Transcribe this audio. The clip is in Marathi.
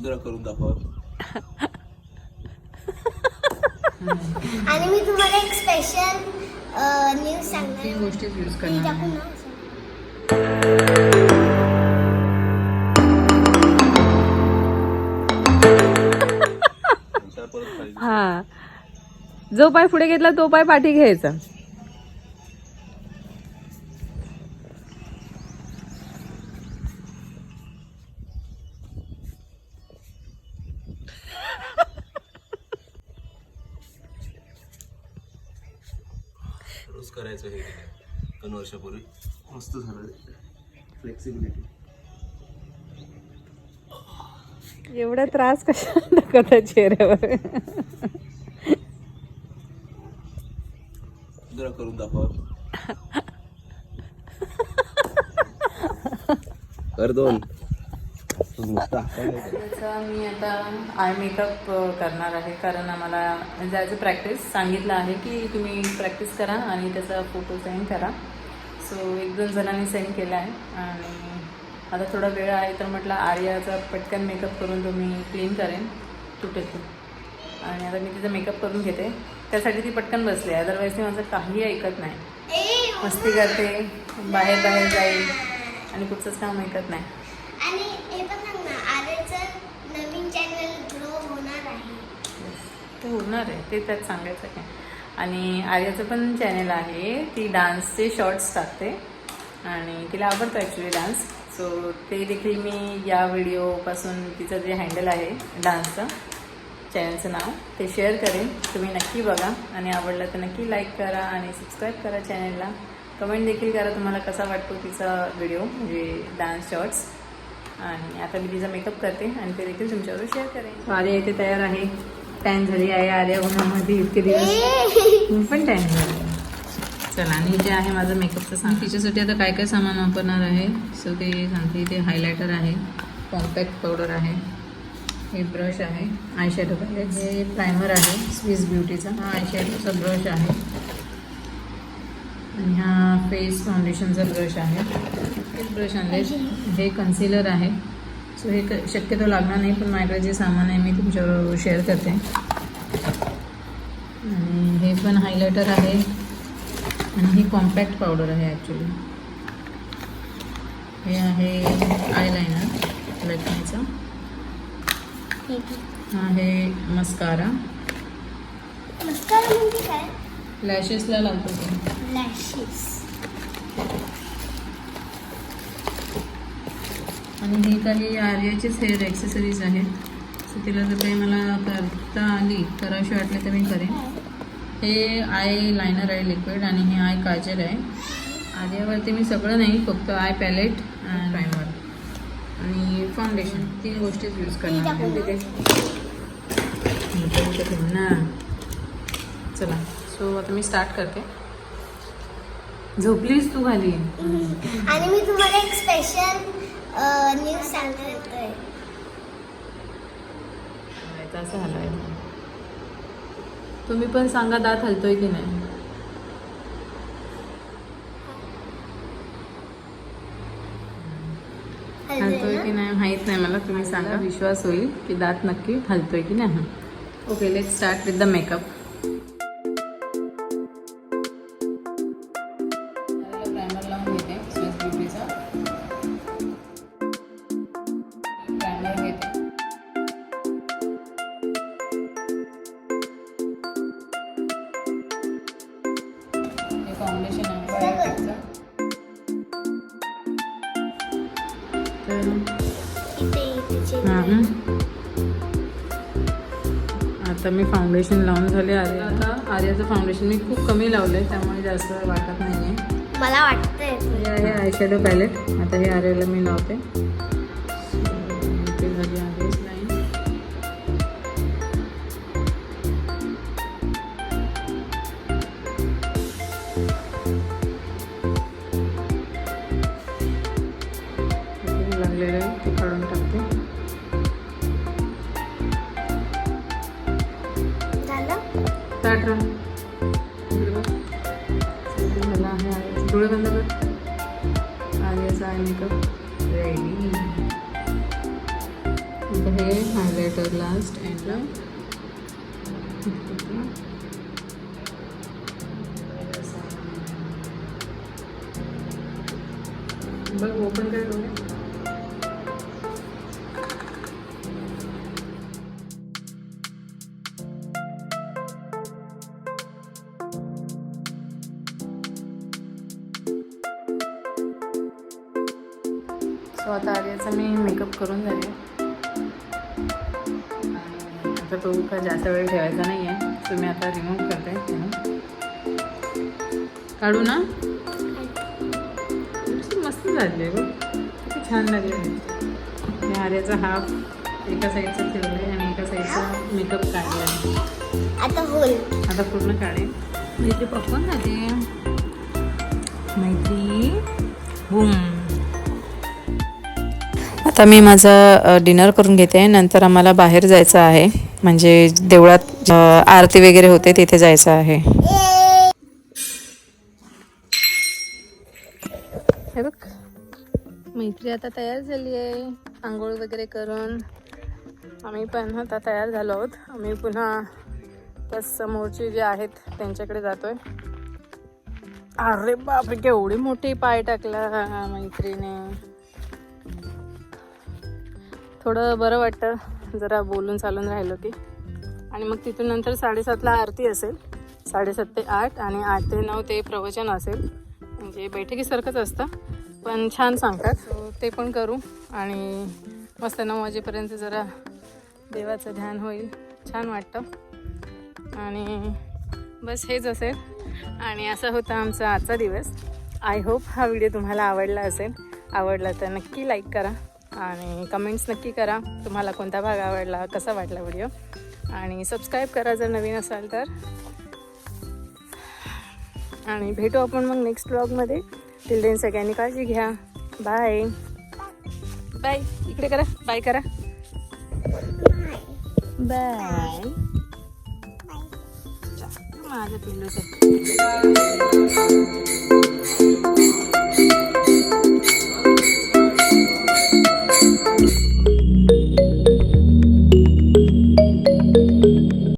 जरा करून दाखवा. आणि मी तुम्हाला एक स्पेशल न्यूज सांगणार तीन गोष्टीच यूज करणार आहे. परत खाली हा. जो पाय पुढे घेतला तो पाय पाठी घ्यायचा. करायचं हे दोन वर्षापूर्वी. मस्त झालं. फ्लेक्सिबिलिटी एवढा त्रास कशा दाखवता चेहऱ्यावर? जरा करून दाखवा. कर दोन. त्याचा मी आता आय मेकअप करणार आहे. कारण आम्हाला म्हणजे ॲज अ प्रॅक्टिस सांगितलं आहे की तुम्ही प्रॅक्टिस करा आणि त्याचा फोटो सेंड करा. सो एक दोन जणांनी सेंड केला आहे. आणि आता थोडा वेळ आहे तर म्हटलं आर्याचा पटकन मेकअप करून तो मी क्लीन करेन. तुटेल आणि आता मी तिचा मेकअप करून घेते. त्यासाठी ती पटकन बसली आहे. अदरवाईज ती माझं काही ऐकत नाही. मस्ती करते. बाहेर बाहेर जाईल. आणि कुठचंच काम ऐकत नाही आणि हे पण सांग ना आर्यचं नवीन चॅनल ग्रो होणार आहे ते होणार आहे ते त्यात सांगायचं काय आणि आर्याचं पण चॅनल आहे ती डान्सचे शॉर्ट्स टाकते. आणि तिला आवडतं ॲक्च्युली डान्स सो ते देखील मी या व्हिडिओपासून तिचं जे हँडल आहे डान्सचं चॅनलचं नाव ते शेअर करेन. तुम्ही नक्की बघा. आणि आवडलं तर नक्की लाईक करा आणि सबस्क्राईब करा चॅनलला कमेंट देखील करा तुम्हाला कसा वाटतो तिचा व्हिडिओ म्हणजे डान्स शॉर्ट्स आणि आता मी तिचा मेकअप करते आणि ते देखील तुमच्याबरोबर शेअर करेन. आर्या इथे तयार आहे. टॅन झाली आहे आर्या उन्हामध्ये इतके दिवस. मी पण टॅन झाली. चला आणि जे आहे माझं मेकअपचं सांग तिच्यासाठी आता काय काय सामान वापरणार आहे? सो ते सांगते इथे हायलायटर आहे कॉम्पॅक्ट पावडर आहे हे ब्रश आहे आय शॅडो पॅलेट हे प्रायमर आहे स्विस ब्युटीचा हा आय शॅडोचा ब्रश आहे. आणि हा फेस फाउंडेशनचा ब्रश आहे. हेच ब्रश आणले हे कन्सिलर आहे. सो हे क शक्यतो लागणार नाही पण माझ्याकडे जे सामान आहे मी तुमच्याबरोबर शेअर करते. आणि हे पण हायलायटर आहे. आणि ही कॉम्पॅक्ट पावडर आहे ॲक्च्युली हे आहे आयलायनर लॅक्मीचं हा आहे मस्कारा मस्कारा म्हणजे काय? लॅशेसला लावतो लॅशेस आणि हे काही आर्याचेच हेअर ॲक्सेसरीज आहेत. सो तिला जर काही मला करता आली करावीशी वाटले तर मी करेन. हे आय लायनर आहे लिक्विड आणि हे आय काजल आहे. आर्यावरती मी सगळं नाही फक्त आय पॅलेट आणि प्रायमर आणि फाउंडेशन तीन गोष्टीच यूज करणार ना चला सो आता मी स्टार्ट करते. झोपलीस तू खाली? आणि मी तुम्हाला एक स्पेशल न्यूज असं तुम्ही पण सांगा दात हलतोय की नाही? हलतोय की नाही माहीत नाही मला तुम्ही सांगा. विश्वास होईल की दात नक्की हलतोय की नाही. Okay let start with the makeup foundation आहे. बायोटिकचं. आता मी फाउंडेशन लावून झाले आर्या आता आर्याचं फाउंडेशन मी खूप कमी लावलं आहे त्यामुळे जास्त वाटत नाही आहे मला वाटतंय. हे आहे आयशॅडो पॅलेट आता हे आर्याला मी लावते. काढून टाकते. ताट राहा. झाला आहे. डोळे बंद कर. आर्याचा आहे मेकअप रेडी आता हे हायलायटर लास्ट एंडला बघ ओपन काय डोळे. सो आता आर्याचा मी मेकअप करून झाले आणि आता तो का जास्त वेळ ठेवायचा नाही आहे सो मी आता रिमूव्ह करते. काढू ना? मस्त झाली किती छान लागले हे आर्याचा हाफ एका साईडचा ठेवला आहे आणि एका साईडचा मेकअप काढला आहे. आता होल आता पूर्ण काढेल मैत्री पॉपकॉर्न झाले मैत्री. बूम. आता मी माझं डिनर करून घेते. नंतर आम्हाला बाहेर जायचं आहे. म्हणजे देवळात आरती वगैरे होते तिथे जायचं आहे. हे बघ. मैत्री आता तयार झाली आहे. आंघोळ वगैरे करून. आम्ही पण आता तयार झालो आहोत. आम्ही पुन्हा त्या समोरचे जे आहेत त्यांच्याकडे जातोय. अरे बाप केवढी मोठी पाय टाकला मैत्रीने थोडं बरं वाटतं जरा बोलून चालून राहिलो की. आणि मग तिथून नंतर साडेसातला आरती असेल साडेसात ते आठ आणि आठ ते नऊ ते प्रवचन असेल. म्हणजे बैठकीसारखंच असतं पण छान सांगतात. ते पण करू आणि मस्त नऊ वाजेपर्यंत जरा देवाचं ध्यान होईल छान वाटतं. आणि बस हेच असेल. आणि असा होता आमचा आजचा दिवस. आय होप हा व्हिडिओ तुम्हाला आवडला असेल. आवडला तर नक्की लाईक करा. आणि कमेंट्स नक्की करा. तुम्हाला कोणता भाग आवडला कसा वाटला व्हिडिओ आणि सबस्क्राईब करा जर नवीन असाल तर. आणि भेटू आपण मग नेक्स्ट ब्लॉगमध्ये टिल देन सगळ्यांनी काळजी घ्या. बाय बाय इकडे करा. बाय करा. बाय माझं पिल्लूचं